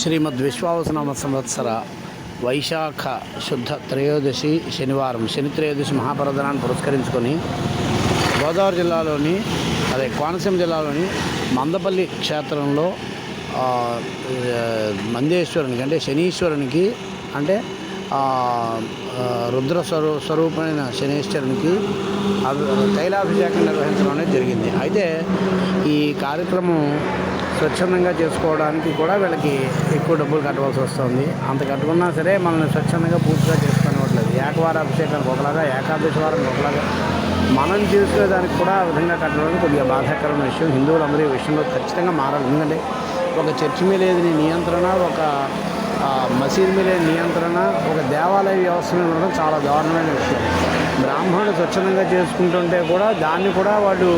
శ్రీమద్ విశ్వావసనామ సంవత్సర వైశాఖ శుద్ధ త్రయోదశి శనివారం. శని త్రయోదశి మహాపరదనాన్ని పురస్కరించుకొని గోదావరి జిల్లాలోని అదే కోనసీమ జిల్లాలోని మందపల్లి క్షేత్రంలో మందేశ్వరునికి అంటే శనీశ్వరునికి అంటే రుద్ర స్వరూ స్వరూపమైన శనీశ్వరునికి అభి- తైలాభిషేకం నిర్వహించడం అనేది జరిగింది. అయితే ఈ కార్యక్రమం స్వచ్ఛందంగా చేసుకోవడానికి కూడా వీళ్ళకి ఎక్కువ డబ్బులు కట్టవలసి వస్తుంది. అంత కట్టుకున్నా సరే మనల్ని స్వచ్ఛందంగా పూర్తిగా చేసుకునేవట్లేదు ఏకవార అభిషేకానికి ఒకలాగా ఏకాదశి వారానికి ఒకలాగా మనం చేసుకునేదానికి కూడా ఆ విధంగా కట్టడం కొద్దిగా బాధాకరమైన విషయం. హిందువులందరూ ఈ విషయంలో ఖచ్చితంగా మారాలి. ఎందుకంటే ఒక చర్చి మీద లేని నియంత్రణ ఒక మసీద్ మసీదు మీద లేని నియంత్రణ ఒక దేవాలయ వ్యవస్థ మీద ఉండడం చాలా దారుణమైన విషయం. బ్రాహ్మణుడు స్వచ్ఛందంగా చేసుకుంటుంటే కూడా దాన్ని కూడా వాళ్ళు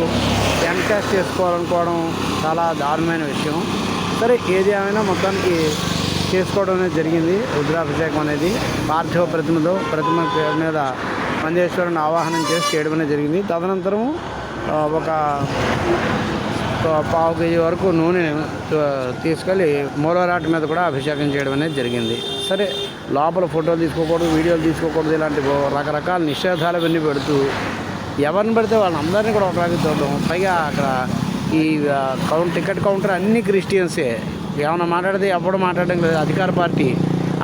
ఎన్కాస్ట్ చేసుకోవాలనుకోవడం చాలా దారుణమైన విషయం. సరే ఏది ఏమైనా మొత్తానికి చేసుకోవడం అనేది జరిగింది. రుద్రాభిషేకం అనేది పార్థివ ప్రతిమతో ప్రతిమ పేరు మీద మంజేశ్వరుని ఆవాహనం చేసి చేయడం అనేది జరిగింది. తదనంతరం ఒక పావు కేజీ వరకు నూనె తీసుకెళ్ళి మూలరాటి మీద కూడా అభిషేకం చేయడం అనేది జరిగింది. సరే లోపల ఫోటోలు తీసుకోకూడదు వీడియోలు తీసుకోకూడదు ఇలాంటి రకరకాల నిషేధాలు అన్నీ పెడుతూ ఎవరిని పెడితే వాళ్ళందరినీ కూడా ఒకలాగే చూడడం. పైగా అక్కడ ఈ కౌంట్ టికెట్ కౌంటర్ అన్ని క్రిస్టియన్సే. ఏమైనా మాట్లాడితే ఎప్పుడు మాట్లాడడం లేదు. అధికార పార్టీ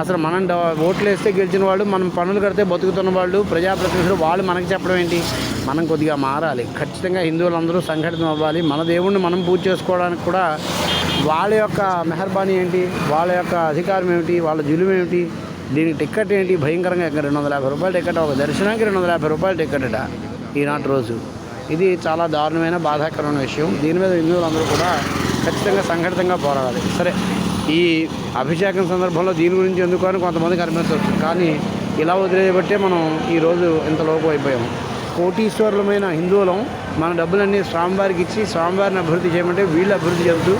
అసలు మనం ఓట్లు వేస్తే గెలిచిన వాళ్ళు మనం పనులు కడితే బతుకుతున్న వాళ్ళు ప్రజాప్రతినిధులు వాళ్ళు మనకి చెప్పడం ఏంటి? మనం కొద్దిగా మారాలి. ఖచ్చితంగా హిందువులందరూ సంఘటితం అవ్వాలి. మన దేవుణ్ణి మనం పూజ చేసుకోవడానికి కూడా వాళ్ళ యొక్క మెహర్బానీ ఏంటి? వాళ్ళ యొక్క అధికారం ఏమిటి? వాళ్ళ జులుం ఏమిటి? దీనికి టికెట్ ఏంటి? భయంకరంగా ఇంకా రెండు వందల యాభై రూపాయల టికెట్ ఒక దర్శనానికి రెండు వందల యాభై రూపాయల టికెట్ అట ఈనాటి రోజు. ఇది చాలా దారుణమైన బాధాకరమైన విషయం. దీని మీద హిందువులందరూ కూడా ఖచ్చితంగా సంఘటితంగా పోరాడాలి. సరే. ఈ అభిషేకం సందర్భంలో దీని గురించి ఎందుకు అని కొంతమందికి అనిపించవచ్చు కానీ ఇలా వదిలేయబట్టే మనం ఈరోజు ఇంత లోపు అయిపోయాము కోటీశ్వరులమైన హిందువులం మన డబ్బులన్నీ స్వామివారికి ఇచ్చి స్వామివారిని అభివృద్ధి చేయమంటే వీళ్ళు అభివృద్ధి చెందుతూ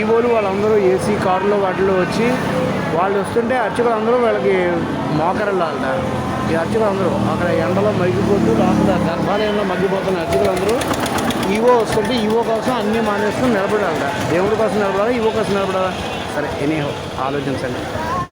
ఈవోలు వాళ్ళందరూ ఏసీ కారులో వాటిలో వచ్చి వాళ్ళు వస్తుంటే అర్చకులు అందరూ వాళ్ళకి మోకరెళ్ళాలట ఈ అర్చకులు అందరూ అక్కడ ఎండలో మగ్గిపోతూ లోపల గర్భాలయంలో మగ్గిపోతున్న అర్చకులు అందరూ ఈవో వస్తుంటే ఈవో కోసం అన్నీ మానేస్తూ నిలబడాలట. దేవుడి కోసం నిలబడాలి? ఈవో కోసం నిలబడాలి? సరే ఎనీ ఆలోచించండి.